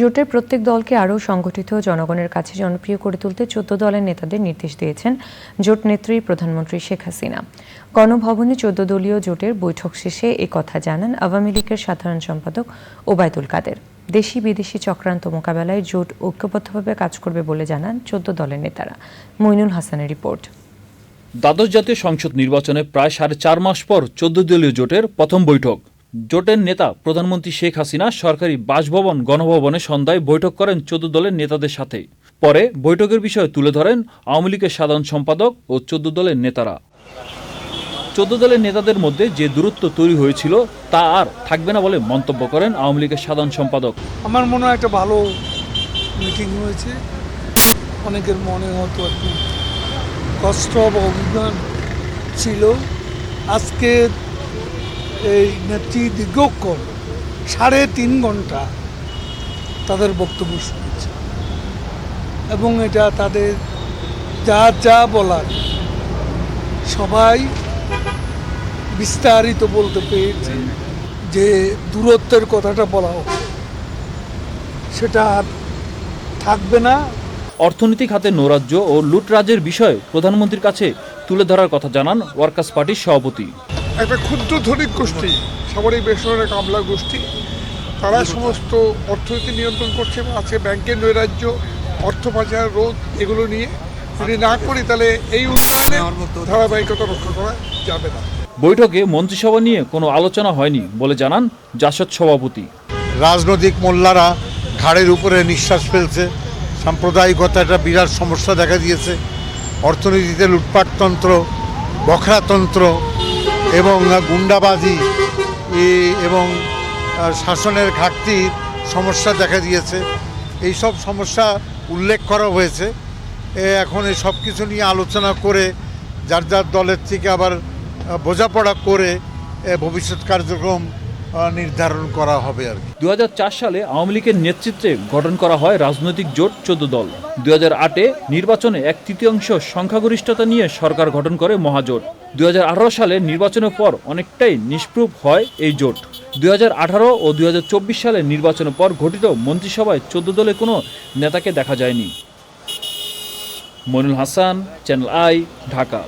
জোটের প্রত্যেক দলকে আরও সংগঠিত জনগণের কাছে জনপ্রিয় করে তুলতে চোদ্দ দলের নেতাদের নির্দেশ দিয়েছেন জোট নেত্রী প্রধানমন্ত্রী শেখ হাসিনা। গণভবনে চোদ্দ দলীয় জোটের বৈঠক শেষে কথা জানান আওয়ামী লীগের সাধারণ সম্পাদক ওবায়দুল কাদের। দেশি বিদেশি চক্রান্ত মোকাবেলায় জোট ঐক্যবদ্ধভাবে কাজ করবে বলে জানান চোদ্দ দলের নেতারা। মইনুল হাসানের রিপোর্ট। দ্বাদশ জাতীয় সংসদ নির্বাচনে প্রায় সাড়ে চার মাস পর চোদ্দ দলীয় জোটের প্রথম বৈঠক। জোটের নেতা প্রধানমন্ত্রী শেখ হাসিনা সরকারি বাসভবন, গণভবনে সন্ধ্যায় বৈঠক করেন চোদ্দ দলের নেতাদের সাথে। পরে বৈঠকের বিষয়ে তুলে ধরেন আওয়ামী লীগের সাধারণ সম্পাদক ও চোদ্দ দলের নেতারা। চোদ্দ দলের নেতাদের মধ্যে যে দূরত্ব তৈরি হয়েছিল তা আর থাকবে না বলে মন্তব্য করেন আওয়ামী লীগের সাধারণ সম্পাদক। আমার মনে হয় একটা ভালো মিটিং হয়েছে। অনেকের মনে হতো কষ্ট অভিমান ছিল। আজকে এই নেত্রী দীর্ঘক্ষণ, সাড়ে তিন ঘণ্টা তাদের বক্তব্য শুনেছে। এবং এটা তাদের যা যা বলার, সবাই বিস্তারিত বলতে পেরেছে যে দূরত্বের কথাটা বলা সেটা আর থাকবে না। অর্থনৈতিক খাতে নৈরাজ্য ও লুটরাজের বিষয়ে প্রধানমন্ত্রীর কাছে তুলে ধরার কথা জানান ওয়ার্কার্স পার্টির সভাপতি। একটা ক্ষুদ্র ধনিক গোষ্ঠী সামরিক বেসরকারি কামলা গোষ্ঠী। তারা সমস্ত অর্থনীতি নিয়ন্ত্রণ করছে এবং আজকে ব্যাংকের নৈরাজ্য অর্থ পাচার রোধ এগুলো নিয়ে যদি না করি তাহলে এই উন্নয়নে ধারাবাহিকতা রক্ষা করা যাবে না। বৈঠকে মন্ত্রিসভা নিয়ে কোনো আলোচনা হয়নি বলে জানান জাসদ সভাপতি। রাজনৈতিক মোল্লারা ঘাড়ের উপরে নিঃশ্বাস ফেলছে। সাম্প্রদায়িকতা একটা বিরাট সমস্যা দেখা দিয়েছে। অর্থনীতিতে লুটপাটতন্ত্র বখরাতন্ত্র এবং গুন্ডাবাজি এবং শাসনের ঘাটতির সমস্যা দেখা দিয়েছে। এই সব সমস্যা উল্লেখ করা হয়েছে। এখন এই সব কিছু নিয়ে আলোচনা করে, যার যার দলের থেকে আবার বোঝাপড়া করে ভবিষ্যৎ কার্যক্রম নির্ধারণ করা হবে আর কি। দু হাজার চার সালে আওয়ামী লীগের নেতৃত্বে গঠন করা হয় রাজনৈতিক জোট চোদ্দ দল। দু আটে নির্বাচনে এক তৃতীয়াংশ সংখ্যাগরিষ্ঠতা নিয়ে সরকার গঠন করে মহাজোট। দু হাজার আঠারো সালে নির্বাচনের পর অনেকটাই নিষ্প্রুপ হয় এই জোট। দুই হাজার আঠারো ও দু সালের নির্বাচনের পর গঠিত মন্ত্রিসভায় চোদ্দ দলে কোনো নেতাকে দেখা যায়নি। Monul Hasan, channel I, Dhaka.